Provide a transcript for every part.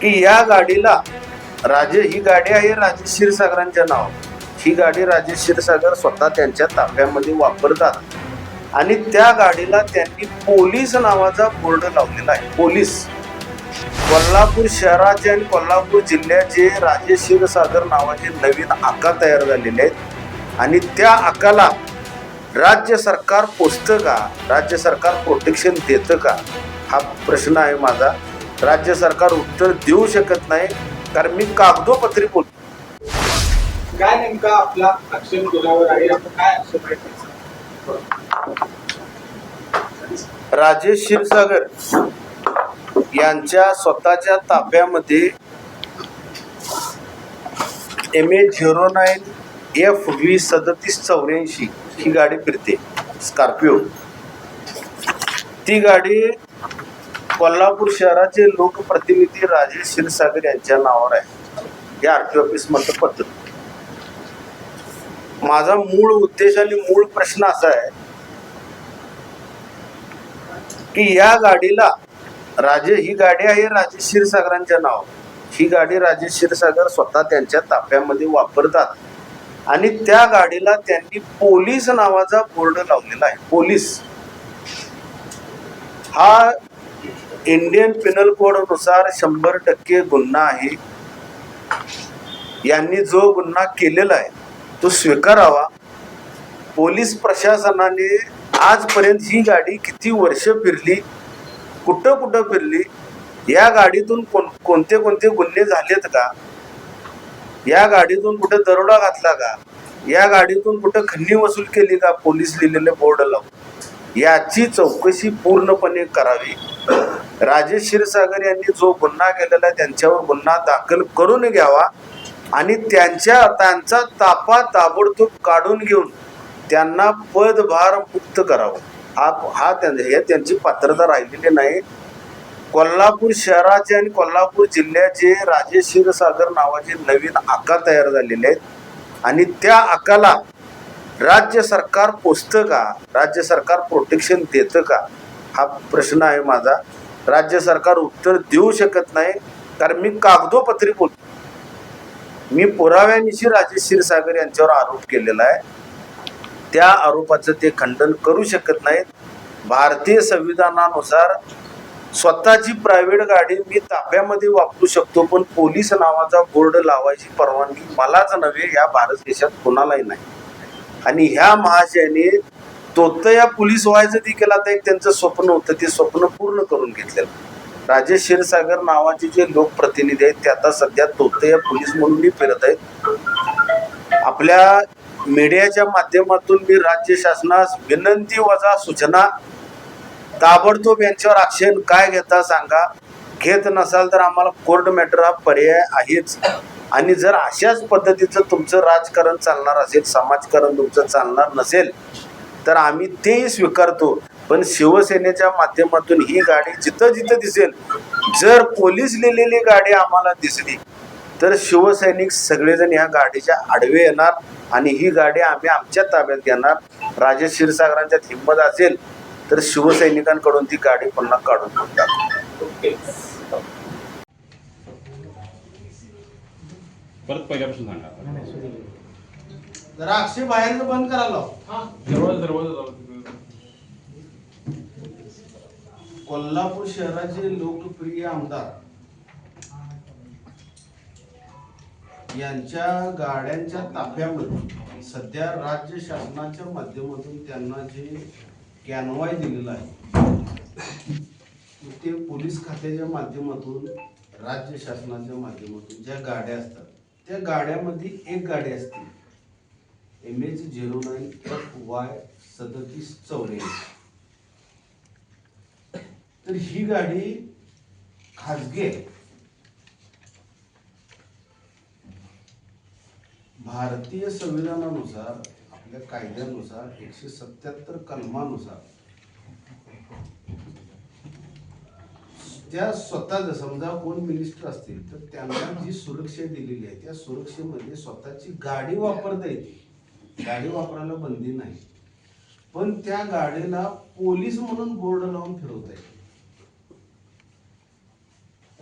की या गाडीला राजे ही गाडी आहे राजे क्षीरसागरांच्या नाव ही गाडी राजे क्षीरसागर स्वतः त्यांच्या ताफ्यामध्ये वापरतात. आणि त्या गाडीला त्यांनी पोलीस नावाचा बोर्ड लावलेला आहे. पोलीस. कोल्हापूर शहराचे आणि कोल्हापूर जिल्ह्याचे राजे क्षीरसागर नावाचे नवीन आका तयार झालेले आहेत. आणि त्या आकाला राज्य सरकार पोचतं का? राज्य सरकार प्रोटेक्शन देतं का? हा प्रश्न आहे माझा. राज्य सरकार उत्तर देऊ शकत नाही कारण मी कागदोपत्री बोलतो काय नेमका आपला आक्षेप आहे? काय आक्षेप आहे त्याचा? राजेश क्षीरसागर यांच्या स्वतःच्या ताफ्यामध्ये M A zero nine F V सदतीस चौऱ्याऐंशी ही गाडी फिरते. स्कॉर्पिओ ती गाडी कोल्हापूर शहराचे लोकप्रतिनिधी राजेश क्षीरसागर यांच्या नावावर आहे. या आर टी ऑफिस मधलं पत्र. माझा मूळ उद्देश आणि मूळ प्रश्न असा आहे की या गाडीला राजे ही गाडी आहे राजेश क्षीरसागरांच्या नाव ही गाडी राजेश क्षीरसागर स्वतः त्यांच्या ताफ्यामध्ये वापरतात. आणि त्या गाडीला त्यांनी पोलीस नावाचा बोर्ड लावलेला आहे. पोलीस. हा इंडियन पिनल कोडनुसार शंभर टक्के गुन्हा आहे. यांनी जो गुन्हा केलेला आहे तो स्वीकारावा. पोलीस प्रशासनाने आजपर्यंत ही गाडी किती वर्ष फिरली कुठं कुठं फिरली या गाडीतून कोण कोणते कोणते गुन्हे झालेत का? या गाडीतून कुठं दरोडा घातला का? या गाडीतून कुठं खन्नी वसूल केली का? पोलीस लिहिलेले बोर्ड लावून. याची चौकशी पूर्णपणे करावी. राजेश क्षीरसागर यांनी जो गुन्हा केलेला आहे त्यांच्यावर गुन्हा दाखल करून घ्यावा आणि त्यांच्या त्यांचा तापा ताबडतोब काढून घेऊन त्यांना पदभार मुक्त करावं. हा हा त्यां- हे त्यांची पात्रता राहिलेली नाही. कोल्हापूर शहराचे आणि कोल्हापूर जिल्ह्याचे राजे क्षीरसागर नावाचे नवीन आका तयार झालेले आहेत. आणि त्या आकाला राज्य सरकार पोचतं का? राज्य सरकार प्रोटेक्शन देतं का? हा प्रश्न आहे माझा. राज्य सरकार उत्तर देऊ शकत नाही कारण मी कागदोपत्री बोलतो मी पुराव्यानिशी राजे क्षीरसागर यांच्यावर आरोप केलेला आहे. त्या आरोपाचं ते खंडन करू शकत नाहीत. भारतीय संविधानानुसार स्वतःची प्रायव्हेट गाडी मी ताफ्यामध्ये वापरू शकतो पण पोलीस नावाचा बोर्ड लावायची परवानगी मलाच नव्हे या भारत देशात कोणालाही नाही. आणि ह्या महाशयाने तोतया पोलीस व्हायचं देखील आता एक त्यांचं स्वप्न होतं ते स्वप्न पूर्ण करून घेतलेलं. राजेश क्षीरसागर नावाचे जे लोकप्रतिनिधी आहेत ते आता सध्या तोतया पोलीस म्हणूनही फिरत आहेत. आपल्या मीडियाच्या माध्यमातून मी राज्य शासनास विनंती वजा सूचना ताबडतोब यांच्यावर आक्षेप काय घेता सांगा. घेत नसाल तर आम्हाला कोर्ट मॅटर हा पर्याय आहेच. आणि जर अशाच पद्धतीचं तुमचं राजकारण चालणार असेल समाजकारण तुमचं चालणार नसेल तर आम्ही तेही स्वीकारतो. पण शिवसेनेच्या माध्यमातून ही गाडी जिथं जिथं दिसेल जर पोलीस लिहिलेली गाडी आम्हाला दिसली तर शिवसैनिक सगळेजण या गाडीच्या आडवे येणार आणि ही गाडी आम्ही आमच्या ताब्यात घेणार. राजेश क्षीरसागरांच्यात हिंमत असेल तर शिवसैनिकांकडून ती गाडी पुन्हा काढून ओके. परत पहिल्यापासून सांगा. जरा अक्षय बाहेर बंद करायला दरवाजा दरवाजा लावा. कोल्हापूर शहराचे लोकप्रिय आमदार यांच्या गाड्यांच्या ताफ्यामध्ये सध्या राज्य शासनाच्या माध्यमातून त्यांना जे कॅनवाय दिलेलं आहे ते पोलीस खात्याच्या माध्यमातून राज्य शासनाच्या माध्यमातून ज्या गाड्या असतात त्या गाड्यामध्ये एक गाडी असते. M H zero nine F Y सदतीस चौऱ्याऐंशी तर ही गाडी खाजगी आहे. भारतीय संविधानानुसार आपल्या कायद्यानुसार एकशे सत्याहत्तर कलमानुसार त्या स्वतः समजा कोण मिनिस्टर असतील तर त्यांना जी सुरक्षा दिलेली आहे त्या सुरक्षेमध्ये स्वतःची गाडी वापरता येते. गाडी वापरायला बंदी नाही. पण त्या गाडीला पोलीस म्हणून बोर्ड लावून फिरवता येईल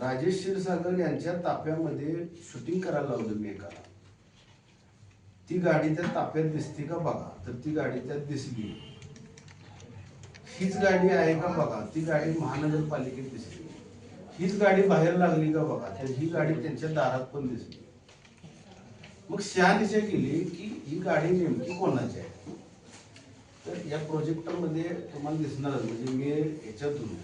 राजेश क्षीरसागर यांच्या ताफ्यामध्ये शूटिंग करायला लावलं मी एकाला. ती गाडी त्या ताफ्यात दिसते का बघा. तर ती गाडी त्यात दिसली. हीच गाडी आहे का बघा. ती गाडी महानगरपालिकेत दिसली. हीच गाडी बाहेर लागली का बघा. तर ही गाडी त्यांच्या दारात पण दिसली. मग शहानिशा केली की ही गाडी नेमकी कोणाची आहे? तर या प्रोजेक्टरमध्ये तुम्हाला दिसणार म्हणजे मी याच्यातून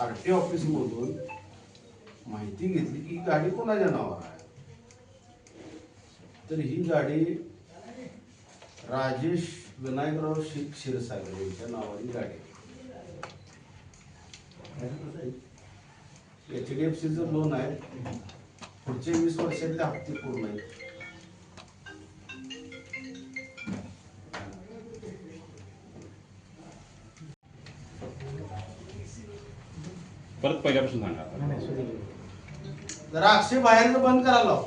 आर टी ऑफिस मधून माहिती घेतली की ही गाडी कोणाच्या नावावर आहे. तर ही गाडी राजेश विनायकराव शिक क्षीरसागर यांच्या नावाची गाडी एच डी एफ सीचं लोन आहे. पुढचे वीस वर्षातले हप्ते पूर्ण आहेत परत पहिल्यापासून सांगा. जरा अक्षय बाहेरचं बंद करायला लाव.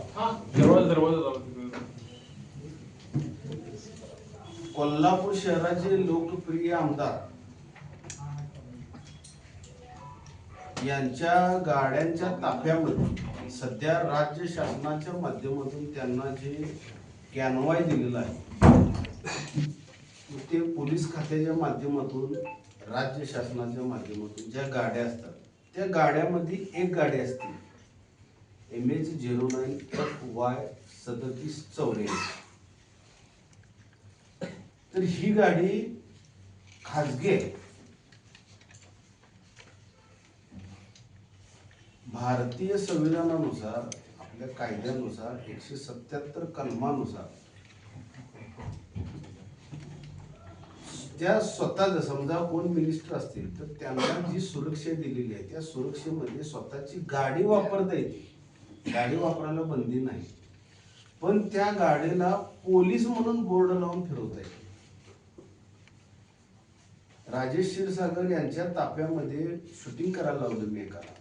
दरवाजा दरवाजा. कोल्हापूर शहराचे लोकप्रिय आमदार यांच्या गाड्यांच्या ताफ्यामध्ये सध्या राज्य शासनाच्या माध्यमातून त्यांना जे कॅनवाय दिलेलं आहे ते पोलीस खात्याच्या माध्यमातून राज्य शासनाच्या माध्यमातून ज्या गाड्या असतात त्या गाड्यामध्ये एक गाडी असते. M H zero nine F Y सदतीस चौऱ्याऐंशी. तर ही गाडी खाजगी आहे. भारतीय संविधानानुसार आपल्या कायद्यानुसार एकशे सत्याहत्तर कलमानुसार त्या स्वतः समजा कोण मिनिस्टर असतील तर त्यांना जी सुरक्षा दिलेली आहे त्या सुरक्षेमध्ये स्वतःची गाडी वापरता येते. गाडी वापरायला बंदी नाही. पण त्या गाडीला पोलीस म्हणून बोर्ड लावून फिरवता येते. राजेश क्षीरसागर यांच्या ताफ्यामध्ये शूटिंग करायला लावलं मी एकाला.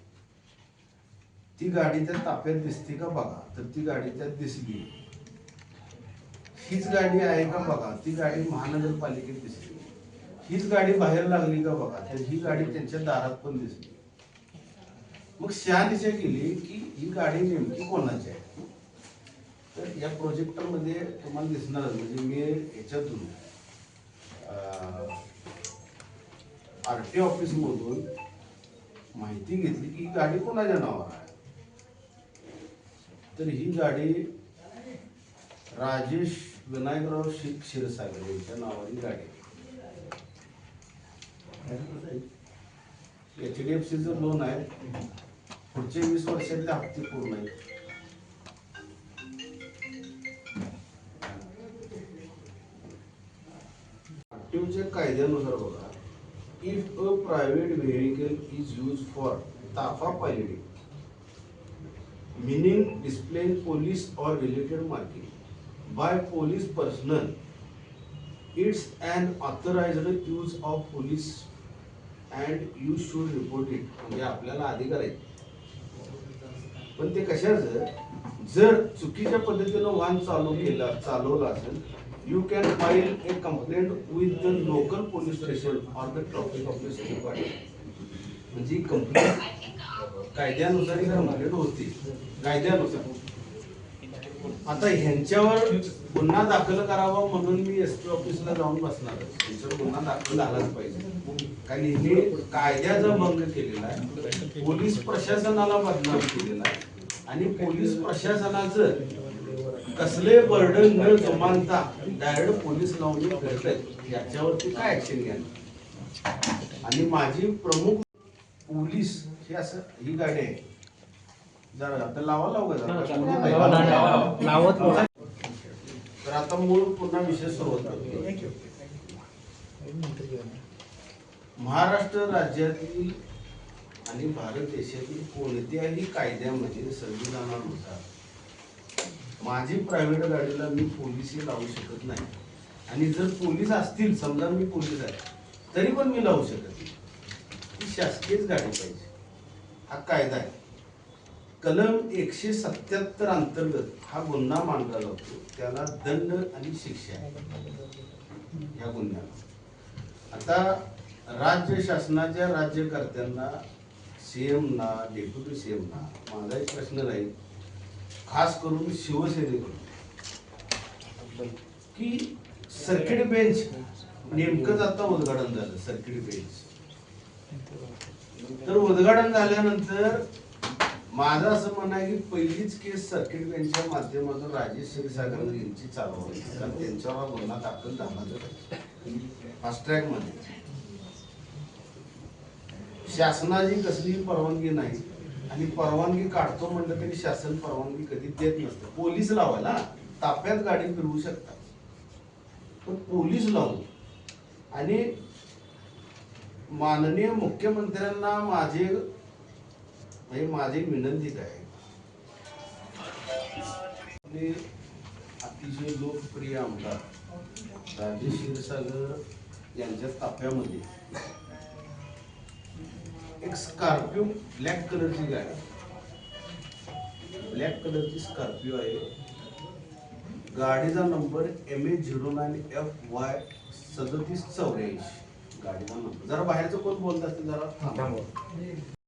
ती गाडी त्या ताफ्यात दिसते का बघा. तर ती गाडी त्यात दिसली. हीच गाडी आहे का बघा. ती गाडी महानगरपालिकेत दिसली. हीच गाडी बाहेर लागली का बघा. तर ही गाडी त्यांच्या दारात पण दिसली. मग शहानिशा केली की ही गाडी नेमकी कोणाची आहे? तर या प्रोजेक्टरमध्ये तुम्हाला दिसणार म्हणजे मी याच्यातून आर टी ऑफिसमधून माहिती घेतली की ही गाडी कोणाच्या नावावर आहे? तर ही गाडी राजेश विनायकराव शिक क्षीरसागर यांच्या नावाची गाडी एच डी एफ सीचं लोन आहे. पुढचे वीस वर्षातले हप्ते पूर्ण आहेत. ऍक्टिव्हच्या कायद्यानुसार बघा if a private vehicle is use for ताफा piloting meaning displaying police or related marking by police personnel it's and authorised use of police and you should report it म्हणजे आपल्याला अधिकार आहे पण ते कशाचं जर चुकीच्या पद्धतीनं वाहन चालू केलं चालवलं असेल you can file a complaint with the local police station or the traffic office department म्हणजे कंप्लेंट कायद्यानुसार ही कंप्लेंट होती. कायद्यानुसार. आता ह्यांच्यावर गुन्हा दाखल करावा म्हणून मी एस पी ऑफिसला जाऊन बसणार त्यांच्यावर गुन्हा दाखल झालाच पाहिजे. कारण हे कायद्याचा भंग केलेला आहे. पोलीस प्रशासनाला बदनाम केलेला आहे. आणि पोलीस प्रशासनाचं कसले बर्डन न जमानता डायरेक्ट पोलीस लावून करत आहेत याच्यावरती काय ऍक्शन घ्या आणि माझी प्रमुख पोलीस हे असं ही गाडी आहे. जरा आता लावा लावू. का तर आता मूळ पुन्हा विषय सुरुवात करतो महाराष्ट्र राज्यातील आणि भारत देशातील कोणत्याही कायद्यामध्ये संविधानानुसार माझी प्रायव्हेट गाडीला मी पोलिसी लावू शकत नाही. आणि जर पोलीस असतील समजा मी पोलीस आहे तरी पण मी लावू शकत ही शासकीयच गाडी पाहिजे. हा कायदा आहे. कलम एकशे सत्याहत्तर अंतर्गत हा गुन्हा मानला जातो त्याला दंड आणि शिक्षा आहे. या गुन्ह्याला. आता राज्य शासनाच्या राज्यकर्त्यांना सीएमना डेप्युटी सीएमना माझा एक प्रश्न राहील. खास करून शिवसेनेकडून. की सर्किट बेंच नेमकंच आता उद्घाटन झालं सर्किट बेंच तर उद्घाटन झाल्यानंतर माझं असं म्हणणं आहे की पहिलीच केस सर्किट बेंचच्या माध्यमातून राजेश क्षीरसागर यांची चालू कारण त्यांच्यावर हा गुन्हा दाखल झाला. फास्ट ट्रॅकमध्ये. शासनाची कसलीही परवानगी नाही. आणि परवानगी काढतो म्हणलं तरी शासन परवानगी कधी देत नसतं. पोलीस लावायला ताफ्यात गाडी फिरवू शकतात. पण पोलीस लावून आणि माननीय मुख्यमंत्र्यांना माझे म्हणजे माझी विनंती काय अतिशय लोकप्रिय आमदार राजेश क्षीरसागर यांच्या ताफ्यामध्ये एक स्कॉर्पिओ ब्लॅक कलरची गाडी. ब्लॅक कलरची स्कॉर्पिओ आहे. गाडीचा number M A zero nine F Y सदतीस चौऱ्याऐंशी. गाडी जरा बाहेरचं कोण बोलत असतील जरा थांबा.